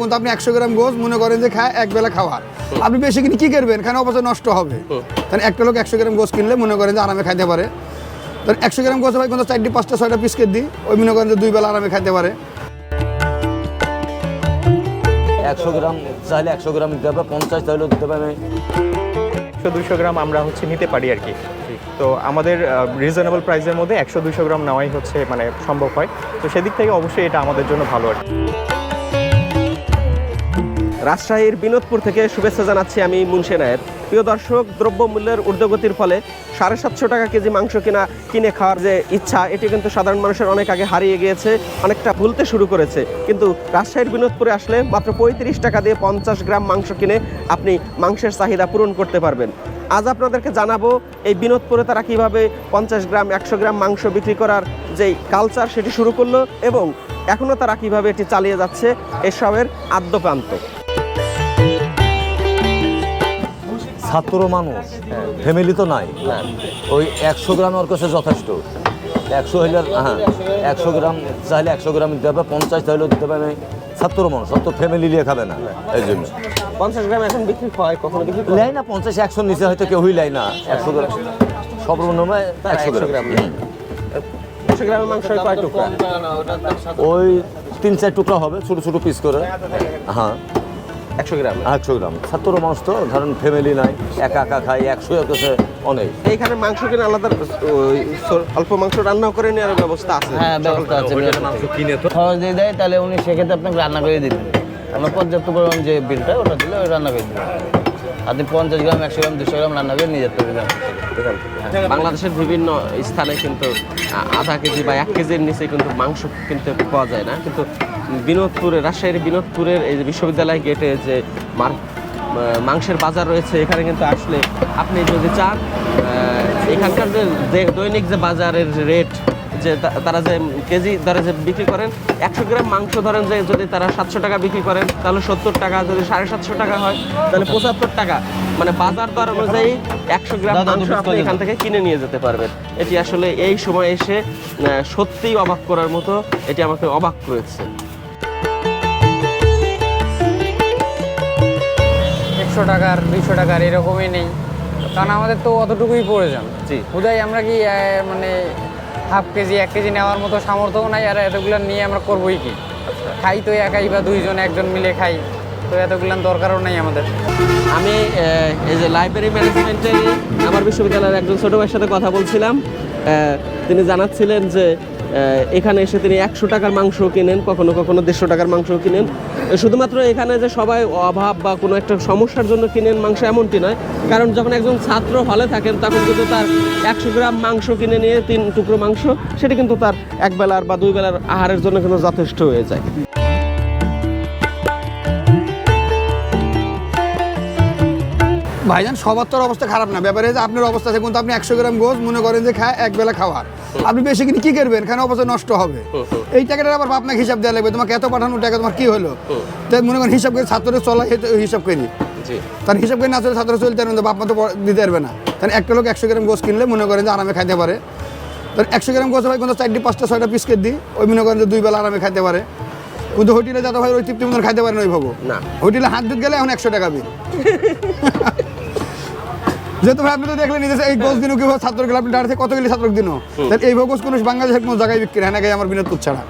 কিন্তু আপনি একশো গ্রাম গোস মনে করেন যে খায় এক বেলা খাওয়ার। আপনি বেশি কিনে কি করবেন? খান অবশ্যই নষ্ট হবে। তাহলে একটা লোক একশো গ্রাম গোস কিনলে মনে করেন যে আরামে খাইতে পারে। তাহলে একশো গ্রাম গোস ভাই কিন্তু চারটি পাঁচটা ছয়টা পিস কেটে দিই ওই মনে করেন যে দুই বেলা আরামে খাইতে পারে। একশো গ্রাম চাইলে একশো গ্রাম দিতে হবে পঞ্চাশ চাইলেও দিতে পারবে একশো দুশো গ্রাম আমরা হচ্ছে নিতে পারি আর কি। তো আমাদের রিজনেবল প্রাইসের মধ্যে একশো দুশো গ্রাম নেওয়াই হচ্ছে মানে সম্ভব হয়। তো সেদিক থেকে অবশ্যই এটা আমাদের জন্য ভালো আর কি। রাজশাহীর বিনোদপুর থেকে শুভেচ্ছা জানাচ্ছি আমি মুন্সে নায়ের। প্রিয় দর্শক, দ্রব্যমূল্যের ঊর্ধ্বগতির ফলে সাড়ে সাতশো টাকা কেজি মাংস কিনা, কিনে খাওয়ার যে ইচ্ছা, এটি কিন্তু সাধারণ মানুষের অনেক আগে হারিয়ে গিয়েছে, অনেকটা ভুলতে শুরু করেছে। কিন্তু রাজশাহীর বিনোদপুরে আসলে মাত্র পঁয়ত্রিশ টাকা দিয়ে পঞ্চাশ গ্রাম মাংস কিনে আপনি মাংসের চাহিদা পূরণ করতে পারবেন। আজ আপনাদেরকে জানাব, এই বিনোদপুরে তারা কীভাবে পঞ্চাশ গ্রাম, একশো গ্রাম মাংস বিক্রি করার যেই কালচার সেটি শুরু করল এবং এখনও তারা কীভাবে এটি চালিয়ে যাচ্ছে, এসবের আদ্যপ্রান্ত ছাত্র মানুষ। ফ্যামিলি তো নাই। ওই একশো গ্রাম ওর কাছে যথেষ্ট। একশো হইলে হ্যাঁ একশো গ্রাম চাইলে একশো গ্রাম দিতে হবে পঞ্চাশ চাইলেও দিতে পারবে। ছাত্র মানুষ অত ফ্যামিলি নিয়ে খাবে না এই জন্য। পঞ্চাশ গ্রাম এখন বিক্রি হয় কখনো বিক্রি করে? লাই না পঞ্চাশ একশো নিচে হয়তো কেউই লাই না। একশো গ্রাম। সর্বনিম্ন একশো গ্রাম। ওই তিন চার টুকরা হবে ছোটো ছোটো পিস করে। হ্যাঁ। একশো গ্রাম। একশো গ্রাম। ছাত্র মানুষ তো ধরেন ফ্যামিলি নাই একা একা খাই একশো কাছে অনেক। এইখানে মাংস কিনে আলাদা অল্প মাংস রান্না করে নেওয়ার ব্যবস্থা আছে। হ্যাঁ ব্যবস্থা আছে খরচ দিয়ে দেয় তাহলে উনি সেক্ষেত্রে আপনাকে রান্না করে দিবেন আমরা পর্যাপ্ত পরিমাণ যে বিলটা ওটা দিলে ওই রান্না করে দিবেন আপনি পঞ্চাশ গ্রাম একশো গ্রাম দুশো গ্রাম রান্না করে নিয়ে যেতে পারবেন বাংলাদেশের বিভিন্ন স্থানে কিন্তু আধা কেজি বা এক কেজির নিচে কিন্তু মাংস কিনতে পাওয়া যায় না। কিন্তু বিনোদপুরে রাজশাহীর বিনোদপুরের এই যে বিশ্ববিদ্যালয় গেটে যে মাংসের বাজার রয়েছে এখানে কিন্তু আসলে আপনি যদি চান এখানকার যে দৈনিক যে বাজারের রেট যে তারা যে কেজি দরে যে বিক্রি করেন একশো গ্রাম মাংস ধরেন যে যদি তারা সাতশো টাকা বিক্রি করেন তাহলে সত্তর টাকা যদি সাড়ে সাতশো টাকা হয় তাহলে পঁচাত্তর টাকা। মানে বাজার দর অনুযায়ী একশো গ্রাম মাংস আপনি এখান থেকে কিনে নিয়ে যেতে পারবেন। এটি আসলে এই সময় এসে সত্যিই অবাক করার মতো এটি আমাকে অবাক করেছে। একশো টাকার দুইশো টাকার এরকমই নেই। কারণ আমাদের তো অতটুকুই প্রয়োজন। জি। বোধহয় আমরা কি মানে হাফ কেজি এক কেজি নেওয়ার মতো সামর্থ্যও নাই আর এতগুলো নিয়ে আমরা করবোই কি? খাই তো একাই বা দুইজন একজন মিলে খাই তো এতগুলান দরকারও নাই আমাদের। আমি এই যে লাইব্রেরি ম্যানেজমেন্টে আমার বিশ্ববিদ্যালয়ের একজন ছোট ভাইয়ের সাথে কথা বলছিলাম। তিনি জানাচ্ছিলেন যে এখানে এসে তিনি একশো টাকার মাংস কিনেন, কখনো কখনো দেড়শো টাকার মাংস কিনেন। শুধুমাত্র এখানে যে সবাই অভাব বা কোনো একটা সমস্যার জন্য কিনেন মাংস এমনটি নয়, কারণ যখন একজন ছাত্র হলে থাকেন, তখন কিন্তু তার একশো গ্রাম মাংস কিনে নিয়ে তিন টুকরো মাংস, সেটা কিন্তু তার এক বেলার বা দুই বেলার আহারের জন্য কিন্তু যথেষ্ট হয়ে যায়। ভাইজান সবার তোর অবস্থা খারাপ না। ব্যাপারে যে আপনার অবস্থা আছে কিন্তু আপনি একশো গ্রাম গোস মনে করেন যে খায় এক বেলা খাওয়ার। আপনি বেশি কিনে কি করবেন? খান অবশ্যই নষ্ট হবে। এই টাকাটা আবার আপনাকে হিসাব দেওয়া লাগবে। তোমাকে এত পাঠানো টাকা তোমার কি হলো? তাই মনে করেন হিসাব করে ছাত্রের চলা হিসাব করি। তার হিসাব করে না চলে ছাত্র চলতে পারবে না বাপ মা তো দিতে পারবে না। তাহলে একটা লোক একশো গ্রাম গোস কিনলে মনে করেন যে আরামে খাইতে পারে। তাহলে একশো গ্রাম গোস ভাই কিন্তু চারটি পাঁচটা ছয়টা পিস কেটে দিই ওই মনে করেন যে দুই বেলা আরামে খাইতে পারে। কিন্তু হোটেলে যাতে ভাই ওই তৃপ্তি মতন খাইতে পারেন ওই ভাবো। না। হোটেলে হাত দিতে গেলে এখন একশো টাকা বিল। যেহেতু ভাই আপনি তো দেখলেন নিজে এই গোস দিনও কীভাবে ছাত্র গেলে আপনি দাঁড়িয়ে কত গেলে ছাত্র দিনও? তাহলে এই গোস কোনো বাংলাদেশের কোনো জায়গায় বিক্রি হয় না গায়ে আমার বিনোদপুর ছাড়া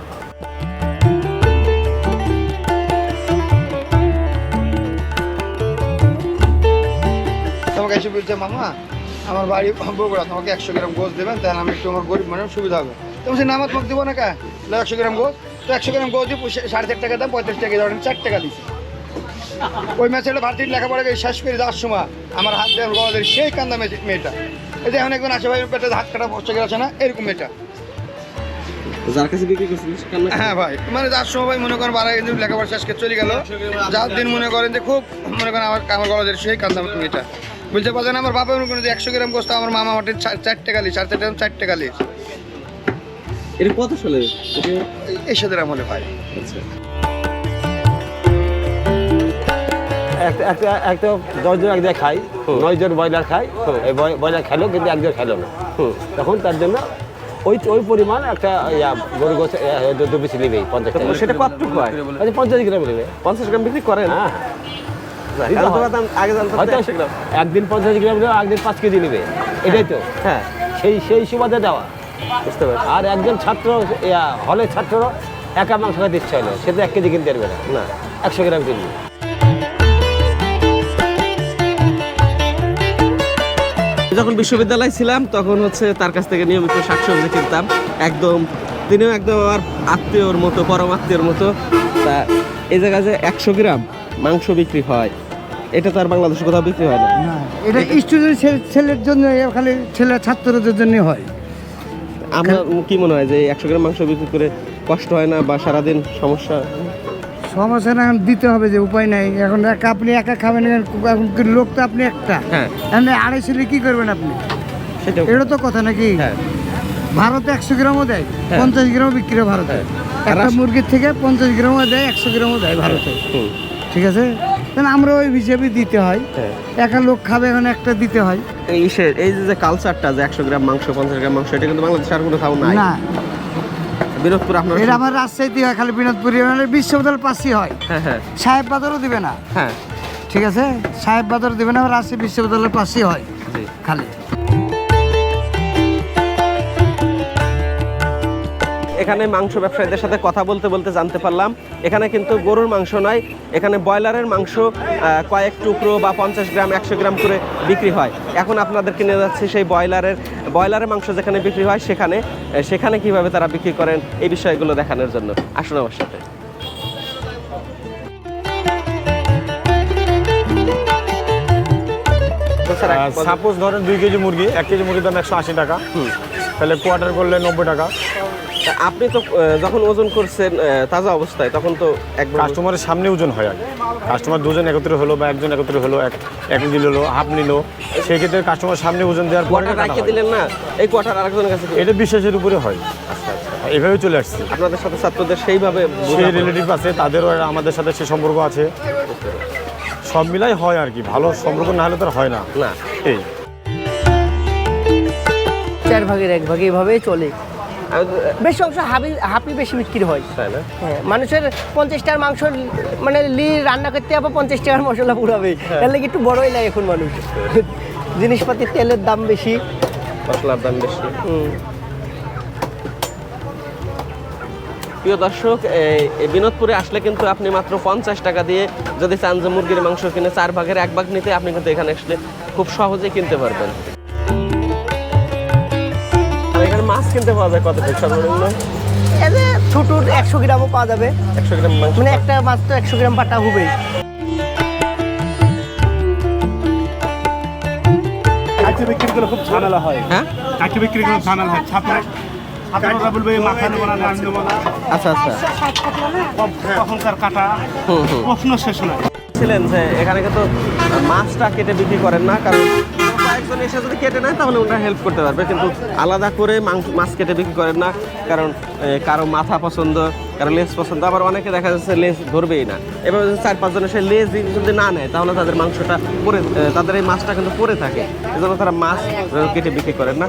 তোমাকে এসে বলছে মামা আমার বাড়ি বগুড়া তোমাকে একশো গ্রাম গোস দেবেন তাহলে আমি একটু আমার গরিব মানুষ সুবিধা হবে। তো সে নামাজ তোমাকে দেবো না কা? একশো গ্রাম গোস তো একশো গ্রাম গোস দিয়ে সাড়ে চার টাকা দাম পঁয়ত্রিশ টাকা ধরেন চার টাকা দিচ্ছি ওই ম্যাচের ভারতীয় লেখাপড়া করে শেষ করে যাওয়ার সময় আমার হাত দেওয়ার গলাদের সেই কান্দা মেয়ে- মেয়েটা। এই যে এখন একজন আসে ভাই পেটে হাত কাটা বসে গেছে না? এরকম মেয়েটা। যার কাছে বিক্রি করছেন হ্যাঁ ভাই মানে যার সময় ভাই মনে করেন বারো দিন লেখাপড়া শেষ করে চলে গেল। যার দিন মনে করেন যে খুব মনে করেন আমার আমার গলাদের সেই কান্দা মেয়েটা। বলতে পারছেন আমার বাবা মনে করেন যে একশো গ্রাম গোস্ত আমার মামা সাড়ে চারটে চার টাকা লি এটা কত সালে? এই সাথে আমলে ভাই আচ্ছা। একটা একটা একটা দশজন এক জায়গায় খাই নয়জন ব্রয়লার খাই এই ব্রয়লার খেলো কিন্তু একজন খেলো না। তখন তার জন্য ওই ওই পরিমাণ একটা গরু গোছ দু পিস নেবেই পঞ্চাশ সেটা কতটুকু হয়? ওই পঞ্চাশ গ্রাম নেবে। পঞ্চাশ গ্রাম বিক্রি করেন? হ্যাঁ। গ্রাম। একদিন পঞ্চাশ গ্রাম নেবে একদিন পাঁচ কেজি নেবে। এটাই তো। হ্যাঁ। সেই সেই সুবাদে দেওয়া। বুঝতে পারছি। আর একজন ছাত্র হলের ছাত্র একা মাংস ইচ্ছা হলো। সে তো এক কেজি কিনতে পারবে না। না। একশো গ্রাম কিনবে। যখন বিশ্ববিদ্যালয়ে ছিলাম তখন হচ্ছে তার কাছ থেকে নিয়মিত শাকসবজি কিনতাম। একদম তিনিও একদম আমার আত্মীয়র মতো পরম আত্মীয়র মতো। তা এই জায়গায় যে একশো গ্রাম মাংস বিক্রি হয় এটা তো আর বাংলাদেশে কোথাও বিক্রি হয় না। এটা স্টুডেন্ট ছেলের জন্য খালি ছেলে ছাত্রদের জন্য হয়। আমরা কি মনে হয় যে একশো গ্রাম মাংস বিক্রি করে কষ্ট হয় না বা সারাদিন সমস্যা? সমস্যা না এখন দিতে হবে যে উপায় নাই। এখন একা আপনি একা খাবেন এখন লোক তো আপনি একটা? হ্যাঁ। এখন আড়াইশো কি করবেন আপনি? এটা তো কথা নাকি? হ্যাঁ। ভারতে একশো গ্রামও দেয় হ্যাঁ। পঞ্চাশ গ্রামও বিক্রি হয় ভারতে। একটা মুরগির থেকে পঞ্চাশ গ্রামও দেয় একশো গ্রামও দেয় ভারতে। ঠিক আছে? তাহলে আমরা ওই হিসেবে দিতে হয়। একা লোক খাবে এখন একটা দিতে হয়। এই যে কালচারটা যে একশো গ্রাম মাংস পঞ্চাশ গ্রাম মাংস এটা কিন্তু বাংলাদেশে আর কোথাও নাই। না। বিনোদপুর আপনার এটা আমার রাজশাহীতে হয় খালি বিনোদপুর মানে বিশ্ববিদ্যালয়ের পাশেই হয়। হ্যাঁ হ্যাঁ। সাহেব বাজারও দিবে না। হ্যাঁ। ঠিক আছে? সাহেব বাদর দিবে না রাজশাহী বিশ্ববিদ্যালয়ের পাশেই হয় খালি। এখানে মাংস ব্যবসায়ীদের সাথে কথা বলতে বলতে জানতে পারলাম। এখানে কিন্তু গরুর মাংস নয় এখানে ব্রয়লারের মাংস কয়েক টুকরো বা পঞ্চাশ গ্রাম একশো গ্রাম করে বিক্রি হয়। এখন আপনাদেরকে নিয়ে যাচ্ছি সেই ব্রয়লারের ব্রয়লারের মাংস যেখানে বিক্রি হয় সেখানে সেখানে কীভাবে তারা বিক্রি করেন এই বিষয়গুলো দেখানোর জন্য। আসুন আমার সাথে। সাপোজ ধরেন দুই কেজি মুরগি এক কেজি মুরগির দাম একশো আশি টাকা। তাহলে কোয়ার্টার করলে নব্বই টাকা। আপনি তো যখন ওজন করছেন তাজা অবস্থায় তখন তো একবার কাস্টমারের সামনে ওজন হয় আর কাস্টমার দুজন একত্রে হলো বা একজন একত্রে হলো এক এক নিল হলো হাফ নিল সেই ক্ষেত্রে কাস্টমার সামনে ওজন দেওয়ার পরে রাখিয়ে দিলেন না? এই কোয়ার্টার আরেকজনের কাছে এটা বিশ্বাসের উপরে হয়। আচ্ছা আচ্ছা। এভাবে চলে আসছে। আপনাদের সাথে ছাত্রদের সেইভাবে সেই রিলেটিভ আছে তাদেরও আমাদের সাথে সে সম্পর্ক আছে। সব মিলাই হয় আর কি ভালো সম্পর্ক না হলে তো আর হয় না। না। এই। চার ভাগের এক ভাগ এইভাবেই চলে। বেশি অংশ হাবি হাফি বেশি বিক্রি হয়। হ্যাঁ মানুষের পঞ্চাশ টাকার মাংস মানে লি রান্না করতে আবার পঞ্চাশ টাকার মশলা পুরাবে এর লাগে একটু বড়ই লাগে এখন মানুষ। জিনিসপাতির তেলের দাম বেশি। মশলার দাম বেশি। প্রিয় দর্শক বিনোদপুরে আসলে কিন্তু আপনি মাত্র পঞ্চাশ টাকা দিয়ে যদি চান যে মুরগির মাংস কিনে চার ভাগের এক ভাগ নিতে আপনি কিন্তু এখানে আসলে খুব সহজেই কিনতে পারবেন। এখানে মাছ কিনতে পাওয়া যায় কত থেকে সর্বনিম্ন? এতে ছোট একশো গ্রামও পাওয়া যাবে। একশো গ্রাম মানে একটা মাছ তো একশো গ্রাম পাটা হবেই। কাঠি বিক্রি করলে খুব ঝামেলা হয়। হ্যাঁ? কাঠি বিক্রি করলে ঝামেলা হয়। ছাত্র ছাত্ররা বলবে মাথা নেব না নাম নেব না। আচ্ছা আচ্ছা। তখনকার কাটা হুম হুম। প্রশ্ন শেষ নয়। ছিলেন যে এখানে কিন্তু মাছটা কেটে বিক্রি করেন না কারণ কয়েকজন এসে যদি কেটে নেয়, তাহলে ওনারা হেল্প করতে পারবে। কিন্তু আলাদা করে মাংস মাছ কেটে বিক্রি করেন না। কারণ কারও মাথা পছন্দ, কারও লেজ পছন্দ। আবার অনেকে দেখা যাচ্ছে লেজ ধরবেই না। এবার চার পাঁচজন এসে লেজ যদি না নেয়, তাহলে তাদের মাংসটা পরে তাদের এই মাছটা কিন্তু পরে থাকে। এজন্য তারা মাছ কেটে বিক্রি করেন না।